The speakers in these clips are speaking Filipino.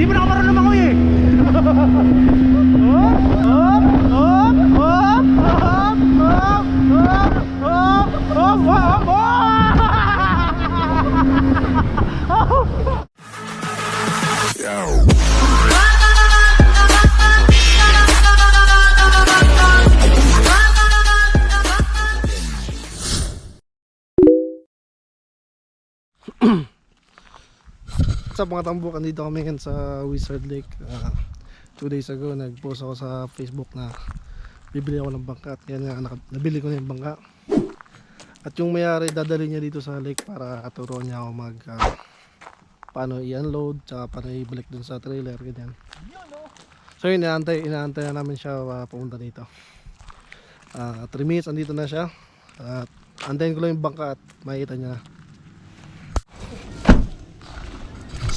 Hindi mo na ako marunong lumangoy eh. Sa mga tambukan dito kami ngayon sa Wizard Lake. Ah, two days ago nag-post ako sa Facebook na bibili ako ng bangka at yan nga nabili ko na yung bangka. At yung mayari dadali niya dito sa lake para turuan niya ako mag ah, paano i-unload tsaka paano i-balik dun sa trailer ganyan. So yun, inaantay, inaantay na namin siya ah, pumunta dito. 3 minutes andito na siya. At antayin ko lang yung bangka at makikita niya na.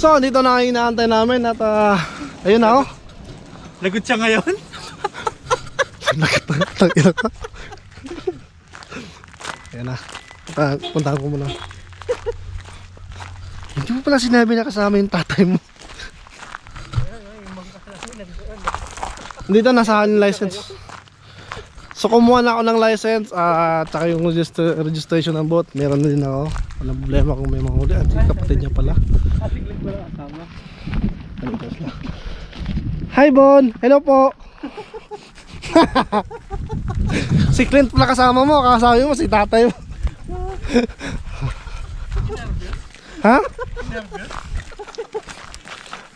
So, dito na ang inaantay namin at ah, ayun na ako. Lagot siya ngayon? Tangina ka. Ayan na. Punta, puntahan ko muna. Hindi mo pala sinabi na kasama yung tatay mo. Dito nasa akin license. So kumuha na ako ng license at saka yung register, registration ng boat. Meron na din ako. Walang problema kung may mga huli. At kapatid niya pala. Hi Bon! Hello po! si Clint pala kasama mo, kasama mo si tatay mo. ha?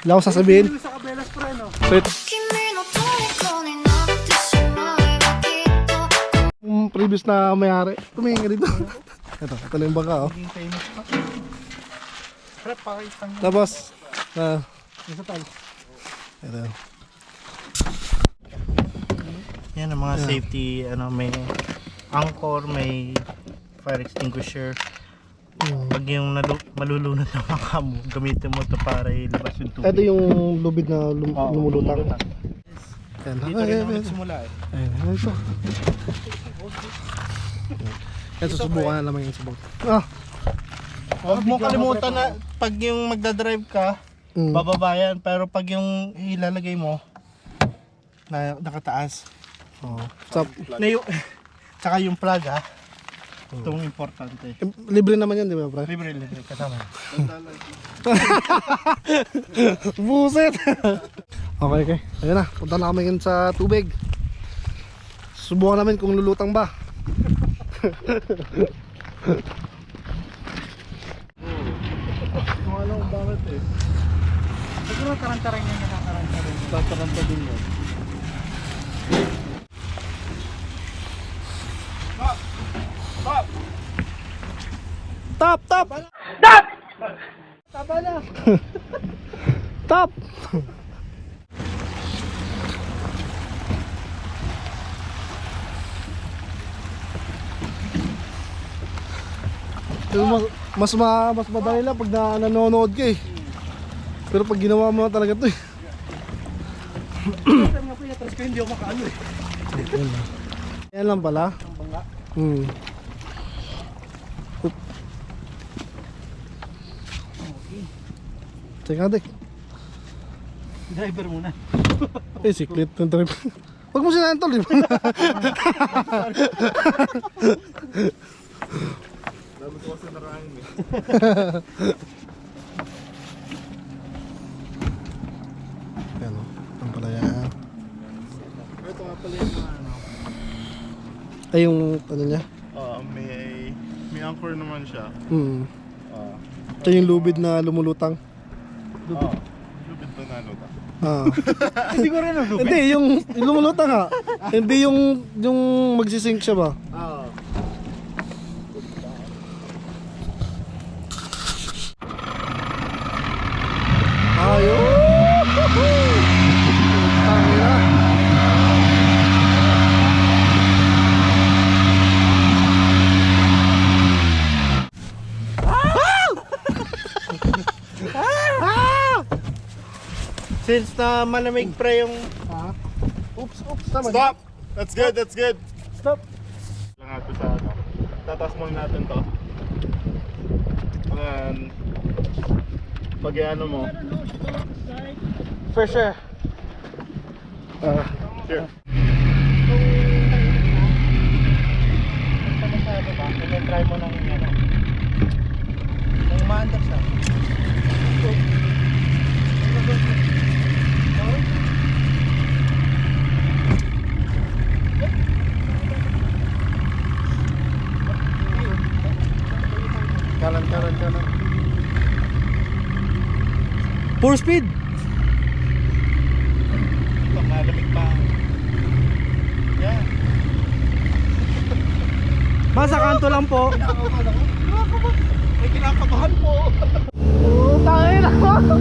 Wala akong sasabihin. Sa kabelas previous na mayari, tumingin ka dito. ito, ito na yung bangka oh. Naging famous pa. Pre, pakitang Tapos, na, tal. ito. Yan ang mga Yeah. safety, ano, may anchor, may fire extinguisher. Mm. Pag yung malulunod ng mga mo, gamitin mo to para ilabas yung tubig. Ito yung lubid na lum- Oo, lumulutang. Ayan, Dito rin ako nagsimula eh. Ayan ito. Yan, susubukan na naman yung subok. Ah, Huwag mo kalimutan na pag yung magdadrive ka, mm. bababa yan. Pero pag yung ilalagay mo, na nakataas. Oh. Sa, Na yung, tsaka yung plug ha. Itong importante. eh, libre naman yan, di ba, pre? Libre, libre, kasama. Buset! okay, okay. Ayun na, punta na kami sa tubig. Subukan namin kung lulutang ba. Kung alam bakit eh. Siguro karanta rin yan nakakaranta rin. Tataranta din yun. Top, top! Taba na! Top! Mas, mas, ma, mas madali lang pag na, nanonood ka eh. Pero pag ginawa mo na talaga to eh. Sabi nga po yun, ko hindi ako makaano eh. Yan lang pala. Ang bangga. Hmm. Oop. Teka, dek. Driver muna. Eh, siklit ng trip. Huwag mo sinahan tol, di ba? Kasi narangin eh. Yan o, ang pala yan. Ito nga pala yung ano. Ay, yung ano niya? Ah, may may anchor naman siya. Hmm. Ah. Ito yung lubid na lumulutang. Lubid. Lubid pa na luta. Ah. Hindi ko rin nalubid. Hindi, yung, yung lumulutang ha. Hindi yung, yung magsisink siya ba? Ah. Since na malamig pre yung Ah. Oops, oops, tama. Stop! That's good, that's good. Stop. Lang natin sa ano. Tatas muna natin to. And Pag ano mo. For sure. Ah, Sure. Basta masyado ba? Kaya try mo ng ano. Speed! Ito, malamig pa. Yan. Masa kanto lang po. Kinakabahan ako. May kinakabahan po. Tangin ako.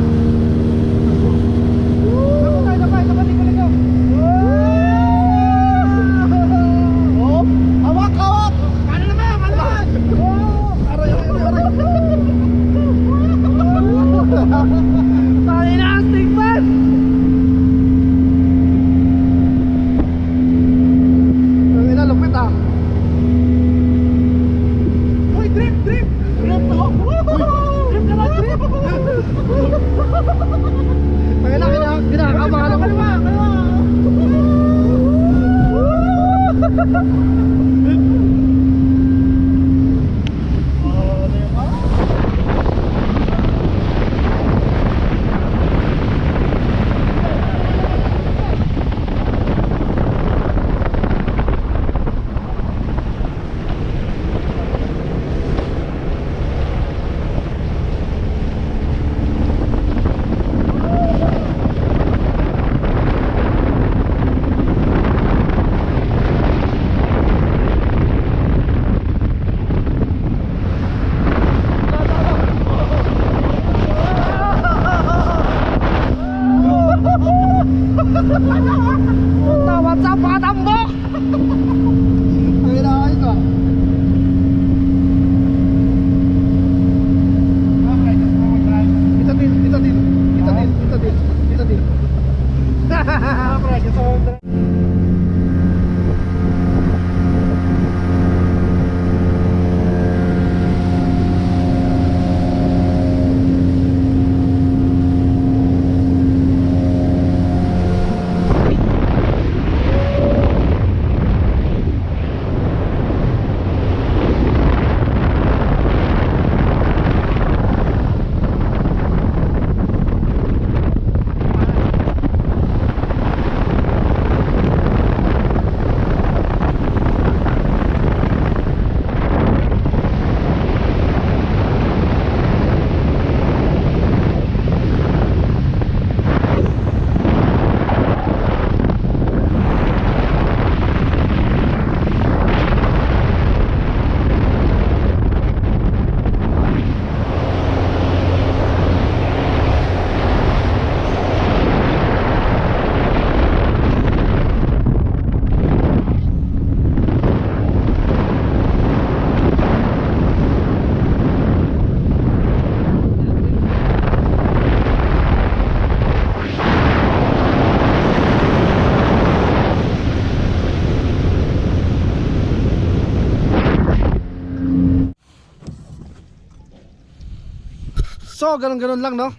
So, ganun-ganun lang, no?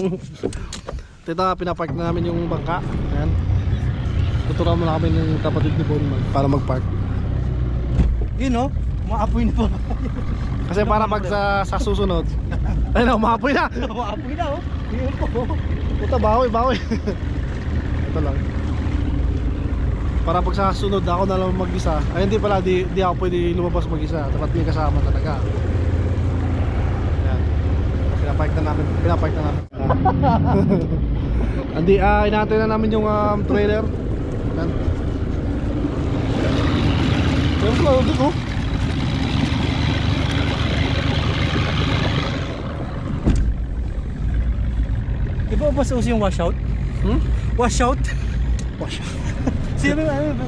Dito nga, pinapark na namin yung bangka. Ayan. Tuturuan mo na kami ng kapatid ni Bon para mag-park. Yun no? Maapoy na po. Kasi para pag sa, sa susunod, ayun na, umapoy na. Maapoy na oh. Yun po. Puta, bawi, bawi. Ito lang. Para pag sa sunod, ako na lang mag-isa. Ay, hindi pala, di, di ako pwede lumabas mag-isa. Dapat may kasama talaga. Pinapark na namin. Pinapark na namin. Andi, ah, inaantay na namin yung um, trailer. Ayan. Pero slow, dito. Di ba mas uso yung washout? Hmm? Washout? Wash. Sino ano?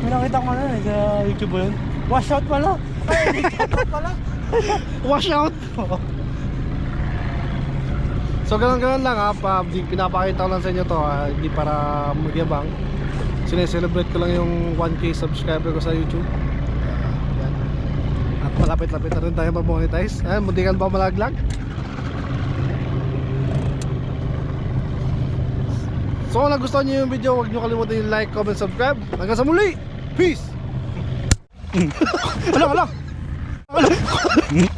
May nakita ko na eh, sa YouTube ba yun? Washout pala! Ay, washout pala! Wash out! So ganun-ganun lang ha, pa, pinapakita ko lang sa inyo to ha, hindi para magyabang. Sineselebrate ko lang yung 1k subscriber ko sa YouTube. Uh, yan. At malapit-lapit na rin tayo mamonetize. Ayan, muntikan pa malaglag. So kung nagustuhan nyo yung video, huwag nyo kalimutan yung like, comment, subscribe. Hanggang sa muli! Peace! Wala, wala! Wala!